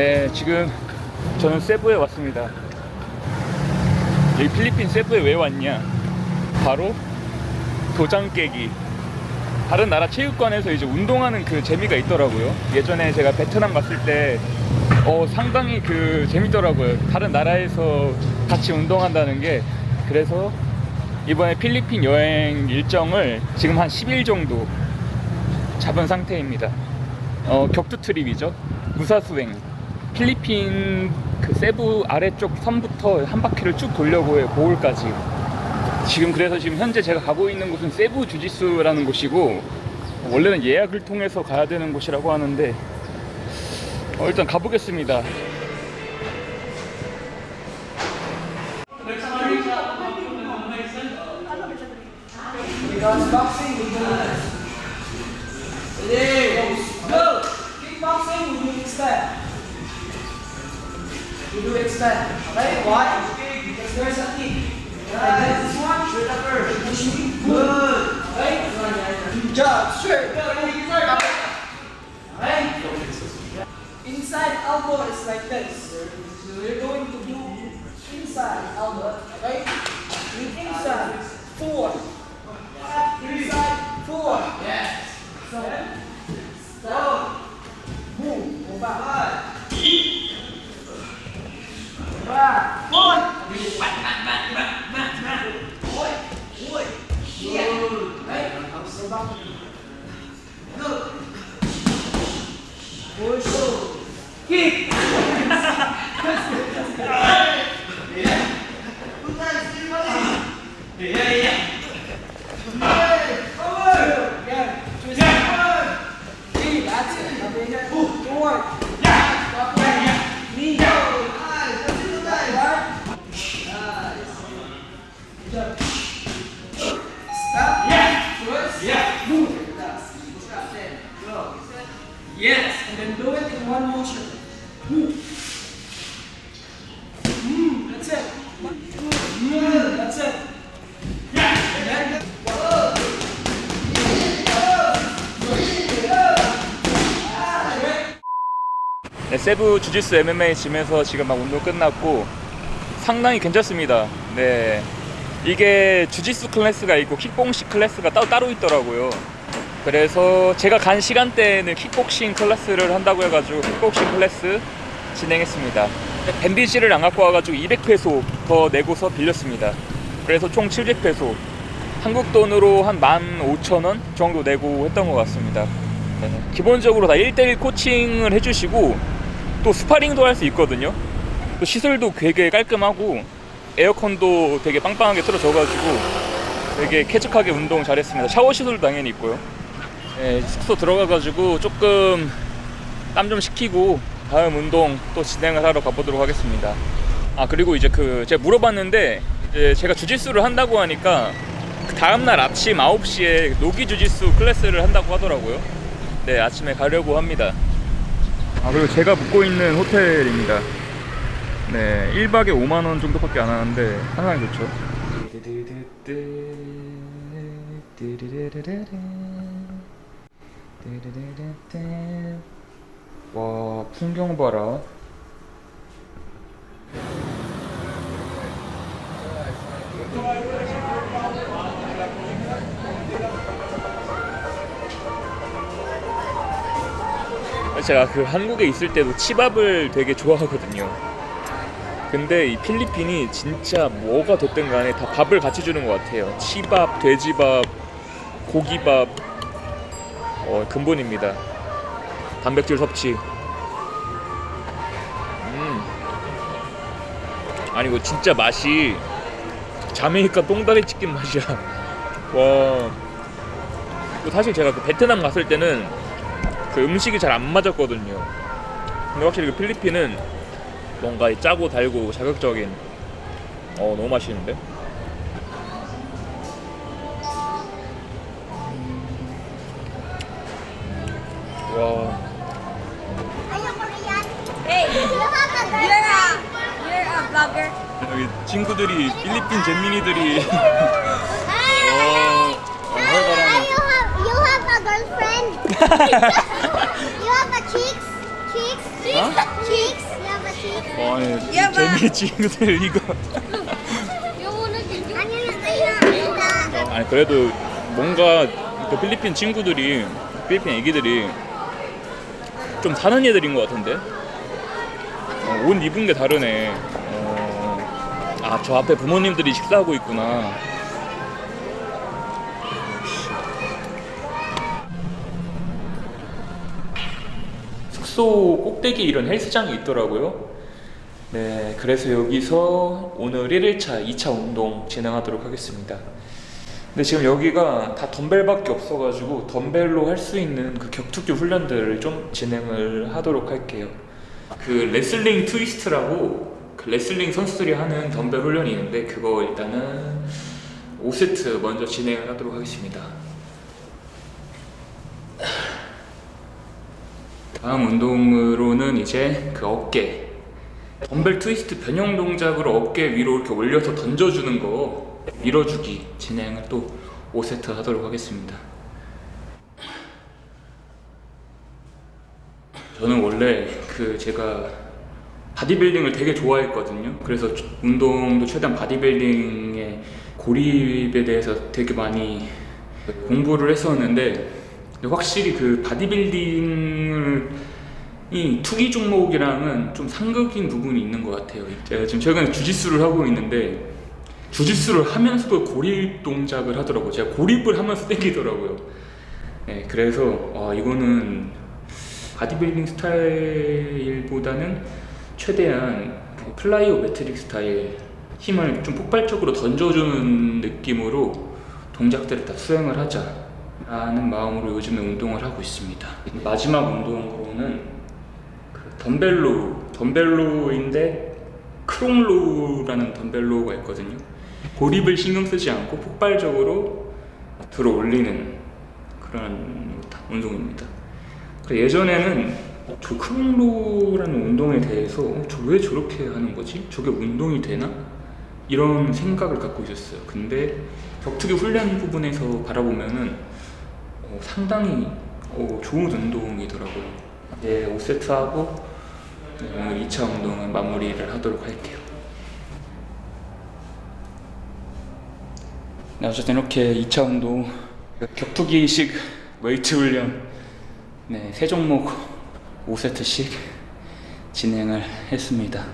네, 지금 저는 세부에 왔습니다. 여기 필리핀 세부에 왜 왔냐? 바로 도장 깨기. 다른 나라 체육관에서 이제 운동하는 그 재미가 있더라고요. 예전에 제가 베트남 갔을 때 어, 상당히 그 재밌더라고요. 다른 나라에서 같이 운동한다는 게. 그래서 이번에 필리핀 여행 일정을 지금 한 10일 정도 잡은 상태입니다. 어, 격투 트립이죠. 무사수행. 필리핀 그 세부 아래쪽 섬부터 한 바퀴를 쭉 돌려고 해요. 보울까지. 지금 그래서 지금 현재 제가 가고 있는 곳은 세부 주짓수라는 곳이고 원래는 예약을 통해서 가야 되는 곳이라고 하는데 어, 일단 가보겠습니다. Extend. Okay, why? Because there's a kick. Right, this one, straight upper. Push. Good. Okay? Good job. Straight. Inside elbow is like this. So we're going to do inside elbow. Okay? Inside. Four. 세부 주짓수 MMA 짐에서 지금 막 운동 끝났고 상당히 괜찮습니다. 네. 이게 주짓수 클래스가 있고 킥복싱 클래스가 따로, 따로 있더라고요. 그래서 제가 간 시간대에는 킥복싱 클래스를 한다고 해가지고 킥복싱 클래스 진행했습니다. 밴디지를 안 갖고 와가지고 200페소 더 내고서 빌렸습니다. 그래서 총 700페소. 한국 돈으로 한 15,000원 정도 내고 했던 것 같습니다. 네, 기본적으로 다 1대1 코칭을 해주시고 또 스파링도 할 수 있거든요. 또 시설도 되게 깔끔하고 에어컨도 되게 빵빵하게 틀어져가지고 되게 쾌적하게 운동 잘했습니다. 샤워 시설도 당연히 있고요. 네, 숙소 들어가가지고 조금 땀 좀 식히고 다음 운동 또 진행을 하러 가보도록 하겠습니다. 아 그리고 이제 그 제가 물어봤는데 이제 제가 주짓수를 한다고 하니까 그 다음날 아침 9시에 노기 주짓수 클래스를 한다고 하더라고요. 네, 아침에 가려고 합니다. 아, 그리고 제가 묵고 있는 호텔입니다. 네, 1박에 5만원 정도밖에 안 하는데 상당히 좋죠. 와, 풍경 봐라. 제가 그 한국에 있을 때도 치밥을 되게 좋아하거든요. 근데 이 필리핀이 진짜 뭐가 됐든 간에 다 밥을 같이 주는 것 같아요. 치밥, 돼지밥, 고기밥, 어, 근본입니다. 단백질 섭취. 음. 아니 이거 진짜 맛이 자메이카 똥다리 치킨 맛이야. 와. 또 사실 제가 그 베트남 갔을 때는 그 음식이 잘 안 맞았거든요. 근데 확실히 그 필리핀은 뭔가 이 짜고 달고 자극적인 어 너무 맛있는데. 와 Hey, you're a you're a vlogger. 여기 친구들이 필리핀 잼민이들이 Hey, 어, 어 활발하네. you have you have a a cheeks, cheeks, Cheeks. You have a cheek. 아니 야, 봐. 재미 친구들 이거 아니면 아니 그래도 뭔가 그 필리핀 친구들이 필리핀 애기들이 좀 사는 애들인 것 같은데 어, 옷 입은 게 다르네 어, 아저 앞에 부모님들이 식사하고 있구나 숙소 꼭대기 이런 헬스장이 있더라고요 네, 그래서 여기서 오늘 1일차, 2차 운동 진행하도록 하겠습니다. 근데 지금 여기가 다 덤벨밖에 없어가지고 덤벨로 할 수 있는 그 격투기 훈련들을 좀 진행을 하도록 할게요. 그 레슬링 트위스트라고 그 레슬링 선수들이 하는 덤벨 훈련이 있는데 그거 일단은 5세트 먼저 진행을 하도록 하겠습니다. 다음 운동으로는 이제 그 어깨 덤벨 트위스트 변형 동작으로 어깨 위로 이렇게 올려서 던져주는 거 밀어주기 진행을 또 5세트 하도록 하겠습니다. 저는 원래 그 제가 바디빌딩을 되게 좋아했거든요. 그래서 운동도 최대한 바디빌딩의 고립에 대해서 되게 많이 공부를 했었는데 확실히 그 바디빌딩을 이 투기 종목이랑은 좀 상극인 부분이 있는 것 같아요. 제가 지금 최근에 주짓수를 하고 있는데 주짓수를 하면서도 고립 동작을 하더라고요. 제가 고립을 하면서 땡기더라고요. 네, 그래서 아, 이거는 바디빌딩 스타일보다는 최대한 그 플라이오 매트릭 스타일 힘을 좀 폭발적으로 던져주는 느낌으로 동작들을 다 수행을 하자 라는 마음으로 요즘에 운동을 하고 있습니다. 마지막 운동으로는 그 덤벨로 덤벨로인데 크롱로라는 덤벨로가 있거든요. 고립을 신경 쓰지 않고 폭발적으로 들어 올리는 그런 운동입니다. 예전에는 저 크롱로라는 운동에 대해서 어, 저왜 저렇게 하는 거지? 저게 운동이 되나? 이런 생각을 갖고 있었어요. 근데 격투기 훈련 부분에서 바라보면은 어, 상당히 어, 좋은 운동이더라고요. 이제 5세트 하고 네, 오늘 2차 운동은 마무리를 하도록 할게요. 네, 어쨌든 이렇게 2차 운동 격투기식 웨이트 훈련 네, 세 종목 5세트씩 진행을 했습니다.